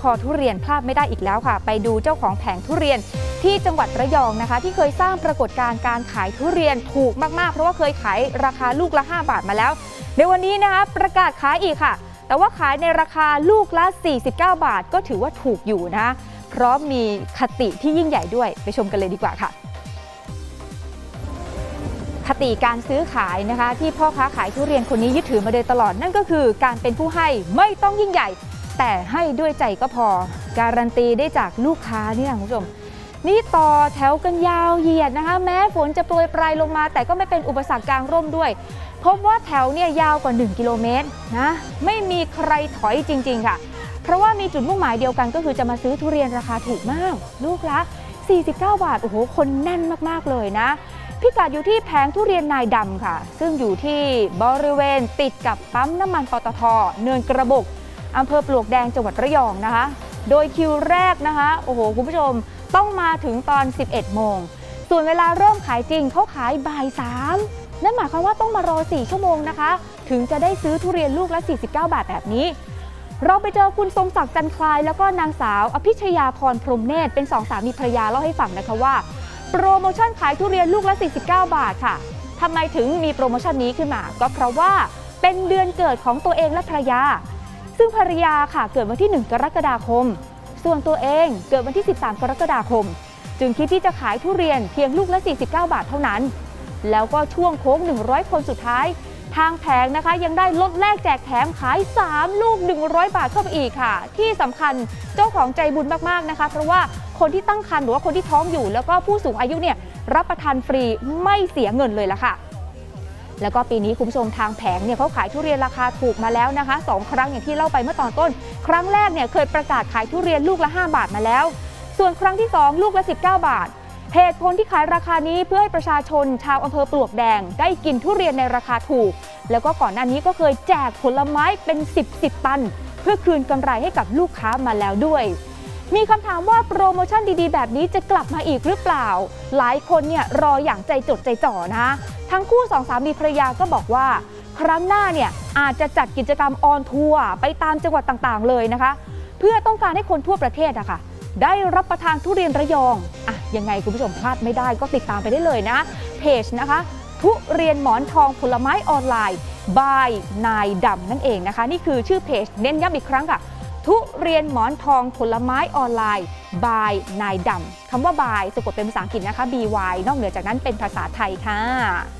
คอทุเรียนพลาดไม่ได้อีกแล้วค่ะ ไปดูเจ้าของแผงทุเรียนที่จังหวัดระยองนะคะ ที่เคยสร้างปรากฏการณ์การขายทุเรียนถูกมากๆ เพราะว่าเคยขายราคาลูกละ 5 บาทมาแล้ว ในวันนี้นะคะประกาศขายอีกค่ะ แต่ว่าขายในราคาลูกละ 49 บาท ก็ถือว่าถูกอยู่นะเพราะมีคติที่ยิ่งใหญ่ด้วยไปชมกันเลยดีกว่าค่ะคติการซื้อขายนะคะ ที่พ่อค้าขายทุเรียนคนนี้ยึดถือมาโดยตลอดนั่นก็คือการเป็นผู้ให้ไม่ต้องยิ่งใหญ่ แต่ให้ด้วยใจก็พอ การันตีได้จากลูกค้านี่แหละคุณผู้ชม นี่ต่อแถวกันยาวเหยียดนะคะ แม้ฝนจะโปรยปลายลงมา แต่ก็ไม่เป็นอุปสรรคกลางร่มด้วย พบว่าแถวเนี่ยยาวกว่า 1 กิโลเมตรนะไม่มีใครถอยจริง ๆ ค่ะ เพราะว่ามีจุดมุ่งหมายเดียวกันก็คือจะมาซื้อทุเรียนราคาถูกมาก ลูกละ49 บาทโอ้โหคนแน่นมากๆเลยนะพิกัดอยู่ที่แผงทุเรียนนายดำค่ะ ซึ่งอยู่ที่บริเวณติดกับปั๊มน้ำมันปตทเนินกระบก อำเภอปลวกแดงจังหวัดระยองนะคะ โดยคิวแรกนะคะ โอ้โห คุณผู้ชมต้องมาถึงตอน 11 โมง ส่วนเวลาเริ่มขายจริงเขาขายบ่ายสามนั่นหมายความว่าต้องมารอ 4 ชั่วโมงนะคะ ถึงจะได้ซื้อทุเรียนลูกละ 49 บาทแบบนี้ เราไปเจอคุณทรงศักดิ์จันทร์คลาย แล้วก็นางสาว อภิชยาพรพรมเนตรเป็นสองสามีภรรยาเล่าให้ฟังนะคะว่า โปรโมชั่นขายทุเรียนลูกละ 49 บาทค่ะทำไมถึงมีโปรโมชั่นนี้ขึ้นมา ก็เพราะว่าเป็นเดือนเกิดของตัวเองและภรรยา ซึ่งภรรยาค่ะเกิดวันที่ 1 กรกฎาคม ส่วนตัวเองเกิดวันที่ 13 กรกฎาคม จึงคิดที่จะขายทุเรียนเพียงลูกละ 49 บาทเท่านั้น แล้วก็ช่วงโค้ง 100 คนสุดท้าย ทางแผงนะคะยังได้ลดแลกแจกแถมขาย 3 ลูก 100 บาทเข้าไปอีกค่ะ ที่สำคัญเจ้าของใจบุญมากๆนะคะ เพราะว่าคนที่ตั้งครรภ์หรือว่าคนที่ท้องอยู่ แล้วก็ผู้สูงอายุเนี่ยรับประทานฟรีไม่เสียเงินเลยละค่ะ แล้วก็ปีนี้คุณผู้ชมทางแผงเนี่ยเขาขายทุเรียนราคาถูกมาแล้วนะคะสองครั้งอย่างที่เล่าไปเมื่อตอนต้น ครั้งแรกเนี่ยเคยประกาศขายทุเรียนลูกละ 5 บาทมาแล้ว ส่วนครั้งที่ 2 ลูกละ 19 บาทเหตุผลที่ขายราคานี้เพื่อให้ประชาชนชาวอำเภอปลวกแดง ได้กินทุเรียนในราคาถูก แล้วก็ก่อนหน้านี้ก็เคยแจกผลไม้เป็น 10 10 ตัน เพื่อคืนกำไรให้กับลูกค้ามาแล้วด้วย มีคำถามว่าโปรโมชั่นดีๆ แบบนี้จะกลับมาอีกหรือเปล่า หลายคนเนี่ยรออย่างใจจดใจจ่อนะ ทั้งคู่สองสามีภรรยาก็บอกว่า ครั้งหน้าเนี่ยอาจจะจัดกิจกรรมออนทัวร์ไปตามจังหวัดต่างๆ เลยนะคะ เพื่อต้องการให้คนทั่วประเทศอะค่ะได้รับประทานทุเรียนระยองอะยังไงคุณผู้ชมพลาดไม่ได้ก็ติดตามไปได้เลยนะ เพจนะคะ ทุเรียนหมอนทองผลไม้ออนไลน์บายนายดำนั่นเองนะคะ นี่คือชื่อเพจเน้นย้ำอีกครั้งค่ะ ทุเรียนหมอนทองผลไม้ออนไลน์บายนายดำคำว่าบายสะกดเป็นภาษาอังกฤษนะคะ by นอกเหนือจากนั้นเป็นภาษาไทยค่ะ